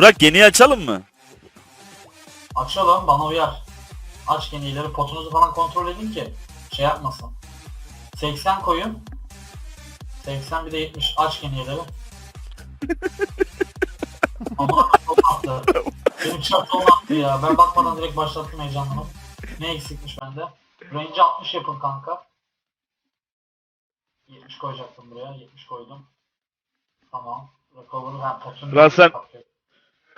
Burak yeniyi açalım mı? Açalım bana uyar. Aç genileri potunuzu falan kontrol edin ki şey yapmasın. 80 koyun. 80 bir de 70 aç genileri. Ama çok attı. Benim çarptığım attı ya. Ben bakmadan direkt başlattım heyecanlanıp. Ne eksikmiş bende? Range 60 yapın kanka. 70 koyacaktım buraya. 70 koydum. Tamam. Recover'ı ben potunu... Lan sen-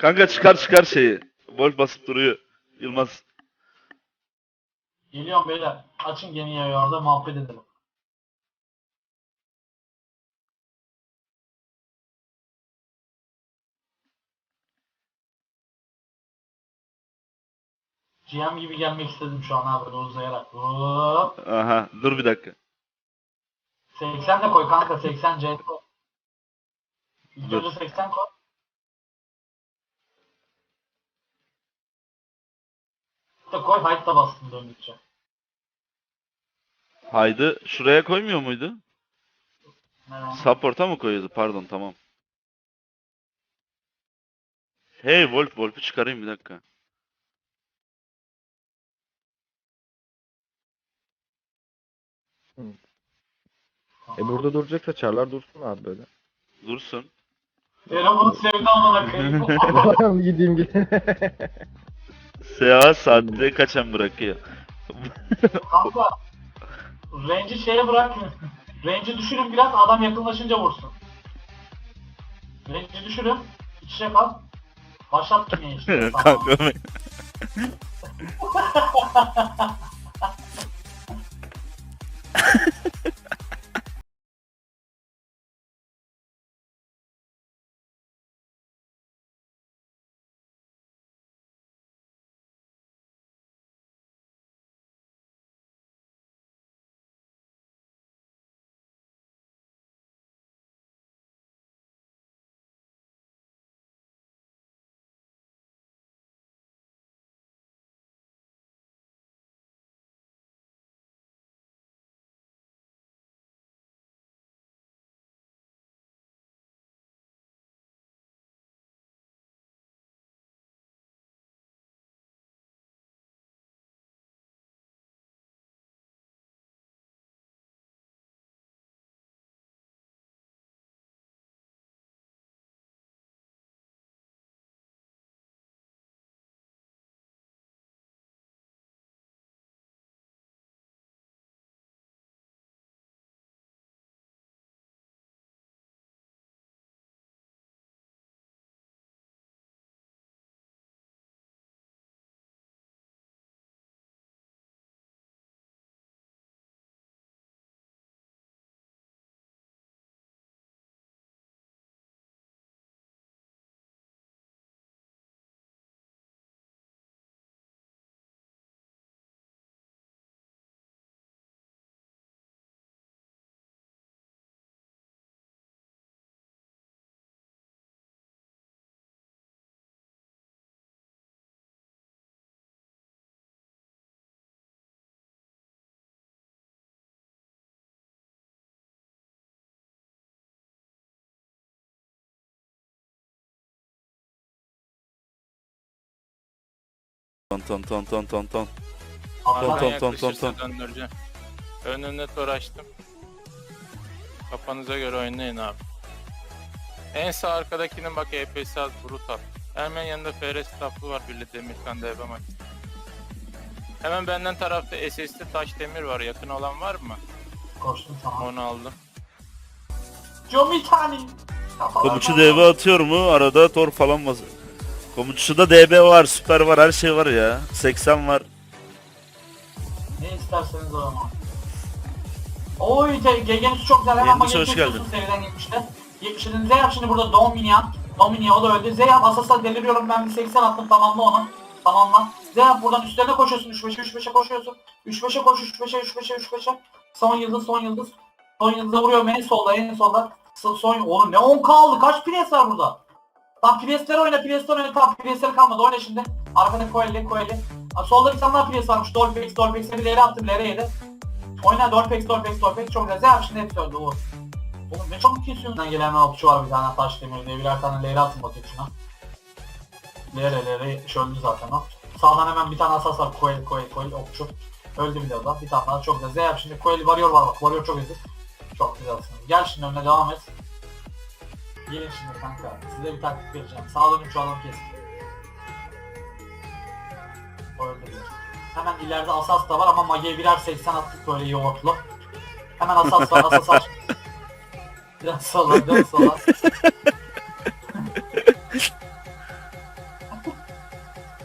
Kanka çıkar çıkar şeyi. Wolf basıp duruyor. Yılmaz. Geliyorum beyler. Açın gemiyi orada muhabbet edelim. GM gibi gelmek istedim şu an böyle uzayarak. Hop. Aha dur bir dakika. 80 de koy kanka 80 C. İlk önce 80 koy. İşte koy height da bastın döndükçe. Haydi şuraya koymuyor muydu? Ne Support'a mı koyuyordu? Pardon tamam. Hey Wolf Wolf'u çıkarayım bir dakika. E burada duracaksa çarlar dursun abi böyle. Dursun. Telefonu sevdi amına koyayım. gideyim gideyim. Seyahat saatte kaçan bırakıyor. Kanka range'i şeye bırak. range'i düşürün biraz adam yakınlaşınca vursun. Range'i düşürün. İç içe kal. Başlat kimi işte. Kanka ton ton ton ton ton ton. Ton, Adam- ton, ton, ton, yaklaşırsa ton. döndüreceğim. Önüne tor açtım. Kafanıza göre oynayın abi. En sağ arkadakinin bak EPS az brutal. Hemen yanında FR stafflı var bir Demirkan DB maç. Hemen benden tarafta SS'li taş demir var. Yakın olan var mı? Koştum sana. Onu aldım. Jomitani. Komuçu DB atıyor mu? Arada tor falan var. Komuçuda DB var, süper var, her şey var ya. 80 var. Ne isterseniz o zaman. Oy GG'niz çok güzel hemen magazin hoş geldin. Seviden 70'te. 70'in Z yap şimdi burada Dominion. Dominion o da öldü. Z yap Asas'a deliriyorum ben bir 80 attım tamamla onu. Tamamla. Z yap buradan üstlerine koşuyorsun 3-5'e 3-5'e koşuyorsun. 3-5'e koş 3-5'e 3-5'e 3-5'e. Son yıldız son yıldız. Son yıldıza vuruyorum en solda en solda. Son, son oğlum ne 10 kaldı kaç pres var burada? Tam presleri oyna presleri oyna tam presleri kalmadı oyna şimdi. Arkada Koeli. Aa, Solda bir tane daha pres varmış Dolpex Dolpex'e bir lere attım lere yedi. Oyna Dolpex Dolpex Dolpex çok güzel. Zeyap şimdi hepsi öldü Uğur. Oğlum ne çabuk kesiyorsun. Gelen okçu var bir tane taş demir diye birer tane lere atın bakayım şuna. Lere lere yetmiş öldü zaten o. Sağdan hemen bir tane asas var. Koel Koel Koel okçu. Öldü bile o da. Bir tane daha çok güzel. Z yap şimdi Koel varıyor var bak. Varıyor çok ezik. Çok güzelsin. Gel şimdi önüne devam et. Gelin şimdi kanka. Size bir taktik vereceğim. Sağdan 3 alalım kesin. O öldü bile. Hemen ileride asas da var ama Mage'ye birer 80 attık böyle yoğurtlu. Hemen asas var. Asas aç. Biraz sola dön sola.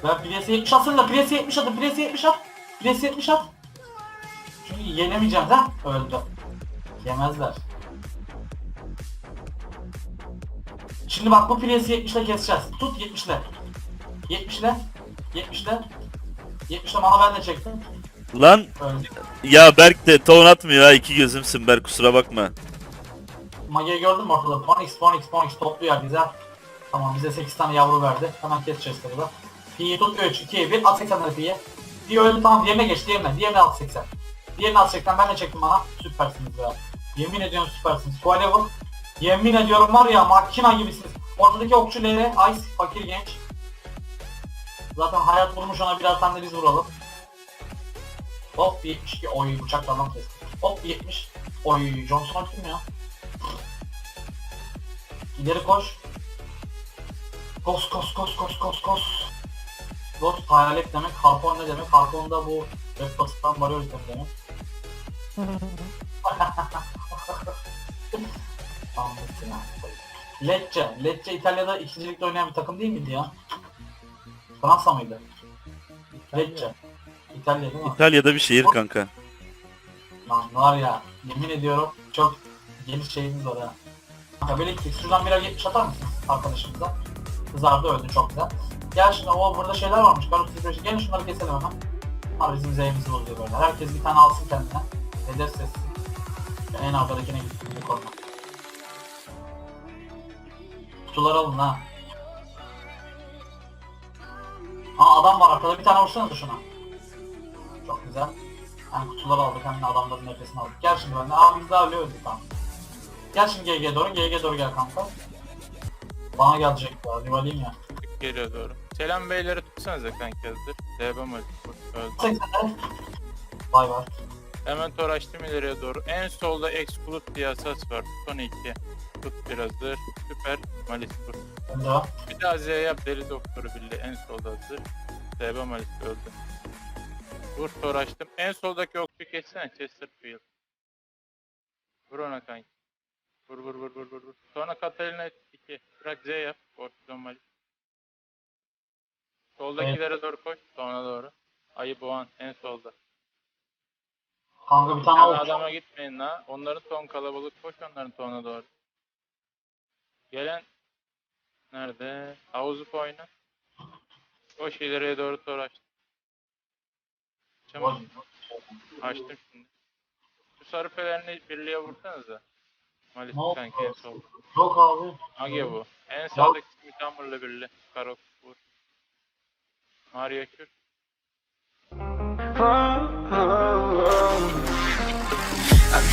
Ben Prius'e 70 atsana Prius'e 70 atın, Prius'e 70 at. Prius'e 70 at. Çünkü yenemeyeceğiz ha. Öldü. Yemezler. Şimdi bak bu Prius'u 70 ile keseceğiz. Tut 70 ile. 70 ile. 70 ile. 70 ile mana ben de çektim. Lan Öldü. ya Berk de ton atmıyor ha iki gözümsün Berk kusura bakma. Mage'yi gördün mü ortada? Ponix, Ponix, Ponix topluyor güzel. Tamam bize 8 tane yavru verdi. Hemen keseceğiz tabi. Pi'yi tut 3, 2, 1 at 80'leri Pi'ye. Pi öldü tamam diğerine geç diğerine. Diğerine at 80. Diğerine at 80 ben de çektim bana. Süpersiniz ya. Yemin ediyorum süpersiniz. Full level. Yemin ediyorum var ya makina gibisiniz. Ortadaki okçu Lere, Ice, fakir genç. Zaten hayat vurmuş ona birer tane de biz vuralım. Hop 72 oy bıçakla adam kesti. Hop 70. Oy Johnson kim ya? İleri koş. Kos kos kos kos kos kos. Ghost hayalet demek, harpon ne demek? Harpon da bu Red Bası'dan varıyor demek. Anlatsın ha. Lecce. Lecce İtalya'da ikincilikte oynayan bir takım değil miydi ya? Fransa mıydı? Lecce. İtalya değil mi? İtalya'da bir şehir kanka. Lan var ya yemin ediyorum çok geniş şeyimiz var ha. Kanka böyle gittik. Şuradan birer 70 atar mısınız arkadaşımıza? Kızardı öldü çok güzel. Gel şimdi o burada şeyler varmış. Karut titreci. Gelin şunları keselim hemen. Abi bizim zevkimizi bozuyor böyle. Herkes bir tane alsın kendine. Hedef sessiz. En arkadakine gittim. Bir korkma. Kutuları alın ha. Aa adam var arkada bir tane vursana da şuna. Çok güzel. Hem kutuları aldık hem de adamların nefesini aldık. Gel şimdi benimle. Aa biz daha öyle öldük tamam. Gel şimdi GG'ye doğru. GG'ye doğru gel kanka. Bana gelecek ya. Rivalim ya. Geliyor doğru. Selam beyleri tutsanıza kanki hazır. DB maçı. Öldü. 80'e. Hemen tor açtım ileriye doğru. En solda Exclude diye asas var. Son 2. Tut birazdır. Süper. Malis vur. Var. Bir daha Z yap deli doktoru bildi. En solda hazır. DB Malis öldü. Vur tor açtım. En soldaki okçu kessene Chesterfield. Vur ona kanki. Vur vur vur vur vur. Sonra Catalina 2. Bırak Z yap. Ortadon Malis. Soldakilere doğru koş. Sonra doğru. Ayı boğan en solda. Kanka bir tane okçu. adama gitmeyin la. Onların ton kalabalık. Koş onların tonuna doğru. Gelen nerede? Havuzu oyna. Koş ileriye doğru tor açtım. Çabuk açtım şimdi. Şu sarı pelerini birliğe vursanıza. Malis Ne oldu? sanki en sol. Yok abi. Age bu. En sağdaki Smith birli. Karok vur. Maria kür. I